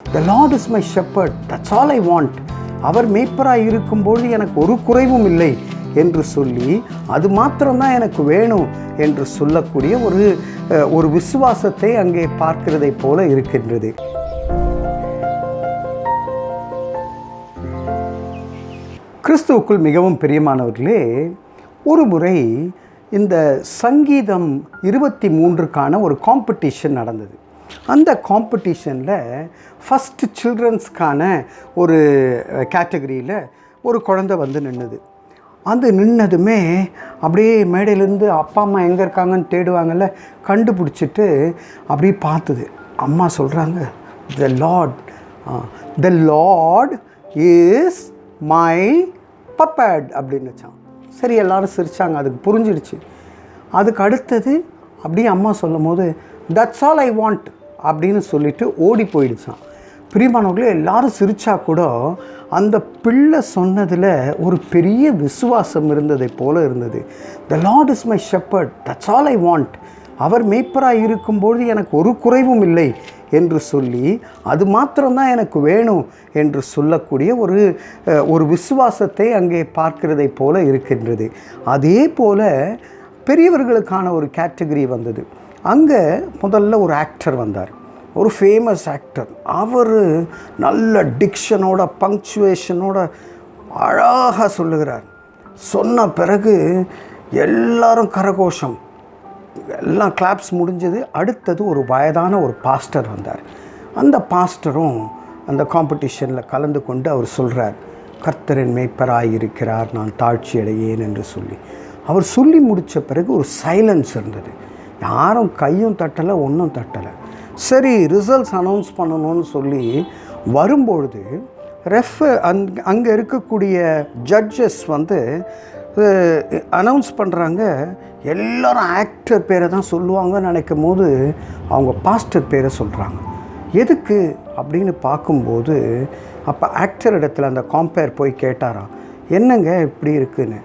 The Lord is my shepherd that's all I want அவர் மேய்ப்பராக இருக்கும்போது எனக்கு ஒரு குறைவும் இல்லை என்று சொல்லி அது மாத்திரம்தான் எனக்கு வேணும் என்று சொல்லக்கூடிய ஒரு ஒரு விசுவாசத்தை அங்கே பார்க்கிறதை போல இருக்கின்றது. கிறிஸ்துவுக்குள் மிகவும் பிரியமானவர்களே ஒரு முறை இந்த சங்கீதம் இருபத்தி மூன்றுக்கான ஒரு காம்படிஷன் நடந்தது. அந்த காம்படிஷனில் ஃபஸ்ட்டு சில்ட்ரன்ஸ்க்கான ஒரு கேட்டகரியில் ஒரு குழந்தை வந்து நின்றுது அது நின்னதுமே அப்படியே மேடையிலேருந்து அப்பா அம்மா எங்கே இருக்காங்கன்னு தேடுவாங்கல்ல கண்டுபிடிச்சிட்டு அப்படியே பார்த்துது. அம்மா சொல்கிறாங்க the Lord the Lord is my puppet அப்படின்னு வச்சான். சரி எல்லோரும் சிரிச்சாங்க அதுக்கு புரிஞ்சிடுச்சு. அதுக்கு அடுத்தது அப்படியே அம்மா சொல்லும் போது தட்ஸ் ஆல் ஐ வாண்ட் அப்படின்னு சொல்லிட்டு ஓடி போயிடுச்சான் பிரியமானவர்களே எல்லாரும் சிரித்தா கூட அந்த பிள்ளை சொன்னதில் ஒரு பெரிய விசுவாசம் இருந்ததை போல இருந்தது. The Lord is my shepherd that's all I want அவர் மேய்ப்பராக இருக்கும்பொழுது எனக்கு ஒரு குறைவும் இல்லை என்று சொல்லி அது மாத்திரம்தான் எனக்கு வேணும் என்று சொல்லக்கூடிய ஒரு ஒரு விசுவாசத்தை அங்கே பார்க்கிறதைப் போல இருக்கின்றது. அதே போல பெரியவர்களுக்கான ஒரு கேட்டகரி வந்தது. அங்கே முதல்ல ஒரு ஆக்டர் வந்தார். ஒரு ஃபேமஸ் ஆக்டர் அவர் நல்ல டிக்ஷனோட பங்க்சுவேஷனோட அழகாக சொல்லுகிறார். சொன்ன பிறகு எல்லாரும் கரகோஷம். எல்லாம் கிளாப்ஸ் முடிஞ்சது. அடுத்தது ஒரு வயதான ஒரு பாஸ்டர் வந்தார். அந்த பாஸ்டரும் அந்த காம்படிஷனில் கலந்து கொண்டு அவர் சொல்கிறார் கர்த்தரின் மேய்ப்பராக இருக்கிறார். நான் தாழ்ச்சி அடையேன் என்று சொல்லி. அவர் சொல்லி முடித்த பிறகு ஒரு சைலன்ஸ் இருந்தது. யாரும் கையும் தட்டலை ஒன்றும் தட்டலை. சரி ரிசல்ட்ஸ் அனௌன்ஸ் பண்ணணும்னு சொல்லி வரும்பொழுது ரெஃப் அங் அங்கே இருக்கக்கூடிய ஜட்ஜஸ் வந்து அனௌன்ஸ் பண்ணுறாங்க எல்லோரும் ஆக்டர் பேரை தான் சொல்லுவாங்கன்னு நினைக்கும் போது அவங்க பாஸ்டர் பேரை சொல்கிறாங்க எதுக்கு அப்படின்னு பார்க்கும்போது அப்போ ஆக்டர் இடத்துல அந்த காம்பேர் போய் கேட்டாராம். என்னங்க இப்படி இருக்குன்னு?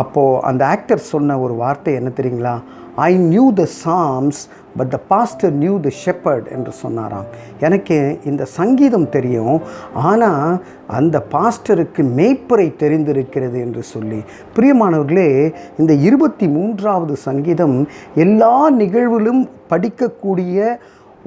அப்போது அந்த ஆக்டர் சொன்ன ஒரு வார்த்தை என்ன தெரியுங்களா? I knew the psalms but the pastor knew the shepherd என்று சொன்னாராம். எனக்கு இந்த சங்கீதம் தெரியும். ஆனால் அந்த பாஸ்டருக்கு மேய்ப்பரை தெரிந்திருக்கிறது என்று சொல்லி. பிரியமானவர்களே இந்த இருபத்தி மூன்றாவது சங்கீதம் எல்லா நிகழ்விலும் படிக்கக்கூடிய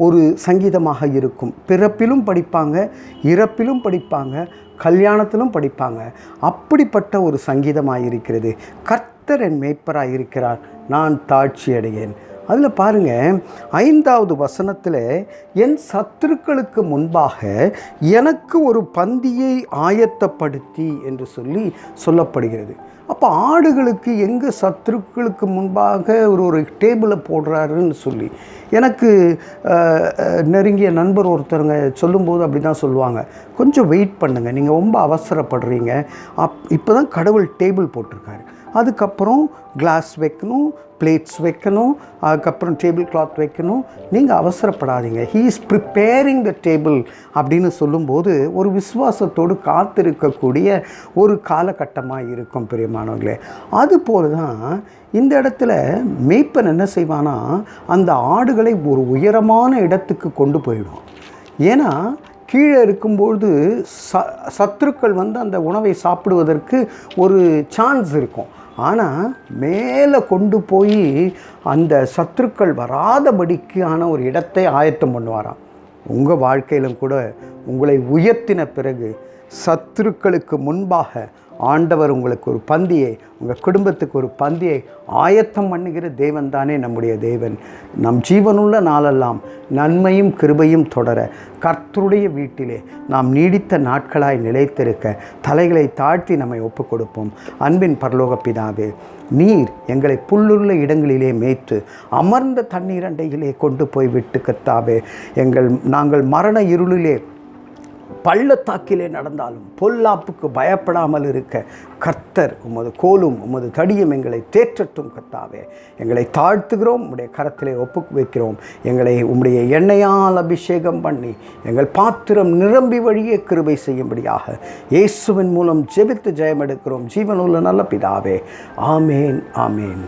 ஒரு சங்கீதமாக இருக்கும். பிறப்பிலும் படிப்பாங்க இறப்பிலும் படிப்பாங்க கல்யாணத்திலும் படிப்பாங்க. அப்படிப்பட்ட ஒரு சங்கீதமாக இருக்கிறது கர்த்தர் என் மேய்ப்பராக இருக்கிறார் நான் தாழ்ச்சி அடைகிறேன் அதில் பாருங்கள் ஐந்தாவது வசனத்தில் என் சத்துருக்களுக்கு முன்பாக எனக்கு ஒரு பந்தியை ஆயத்தப்படுத்தி என்று சொல்லி சொல்லப்படுகிறது. அப்போ ஆடுகளுக்கு எங்கே சத்துருக்களுக்கு முன்பாக ஒரு ஒரு டேபிளை போடுறாருன்னு சொல்லி எனக்கு நெருங்கிய நண்பர் ஒருத்தருங்க சொல்லும்போது அப்படி தான் சொல்லுவாங்க. கொஞ்சம் வெயிட் பண்ணுங்கள் நீங்கள் ரொம்ப அவசரப்படுறீங்க. அப் இப்போ தான் கடவுள் டேபிள் போட்டிருக்காரு. அதுக்கப்புறம் கிளாஸ் வைக்கணும் பிளேட்ஸ் வைக்கணும் அதுக்கப்புறம் டேபிள் கிளாத் வைக்கணும். நீங்கள் அவசரப்படாதீங்க. He is preparing the table அப்படின்னு சொல்லும்போது ஒரு விசுவாசத்தோடு காத்திருக்கக்கூடிய ஒரு காலகட்டமாக இருக்கும் பிரியமானவர்களே. அதுபோல் தான் இந்த இடத்துல மேய்ப்பன் என்ன செய்வானா அந்த ஆடுகளை ஒரு உயரமான இடத்துக்கு கொண்டு போயிடும் ஏன்னா கீழே இருக்கும்பொழுது ச சத்துருக்கள் வந்து அந்த உணவை சாப்பிடுவதற்கு ஒரு சான்ஸ் இருக்கும். ஆனால் மேலே கொண்டு போய் அந்த சத்துருக்கள் வராதபடிக்கான ஒரு இடத்தை ஆயத்தம் பண்ணுவாராம். உங்கள் வாழ்க்கையிலும் கூட உங்களை உயர்த்தின பிறகு சத்துருக்களுக்கு முன்பாக ஆண்டவர் உங்களுக்கு ஒரு பந்தியை உங்கள் குடும்பத்துக்கு ஒரு பந்தியை ஆயத்தம் பண்ணுகிற தேவன் தானே நம்முடைய தேவன். நம் ஜீவனுள்ள நாளெல்லாம் நன்மையும் கிருபையும் தொடர கர்த்தருடைய வீட்டிலே நாம் நீடித்த நாட்களாய் நிலைத்திருக்க தலைகளை தாழ்த்தி நம்மை ஒப்பு கொடுப்போம் அன்பின் பரலோக பிதாவே நீர் எங்களை புல்லுள்ள இடங்களிலே மேய்த்து அமர்ந்த தண்ணீரண்டையிலே கொண்டு போய் விட்டு கத்தாவே. எங்கள் நாங்கள் மரண இருளிலே பள்ளத்தாக்கிலே நடந்தாலும் பொல்லாப்புக்கு பயப்படாமல் இருக்க கர்த்தர் உமது கோலும் உமது தடியும் எங்களை தேற்றட்டும் கர்த்தாவே. எங்களை தாழ்த்துகிறோம் உம்முடைய கரத்திலே ஒப்பு வைக்கிறோம். எங்களை உம்முடைய எண்ணெயால் அபிஷேகம் பண்ணி எங்கள் பாத்திரம் நிரம்பி வழியே கிருபை செய்யும்படியாக இயேசுவின் மூலம் ஜெபித்து ஜெயம் எடுக்கிறோம் ஜீவனுள்ள நல்ல பிதாவே. ஆமேன் ஆமேன்.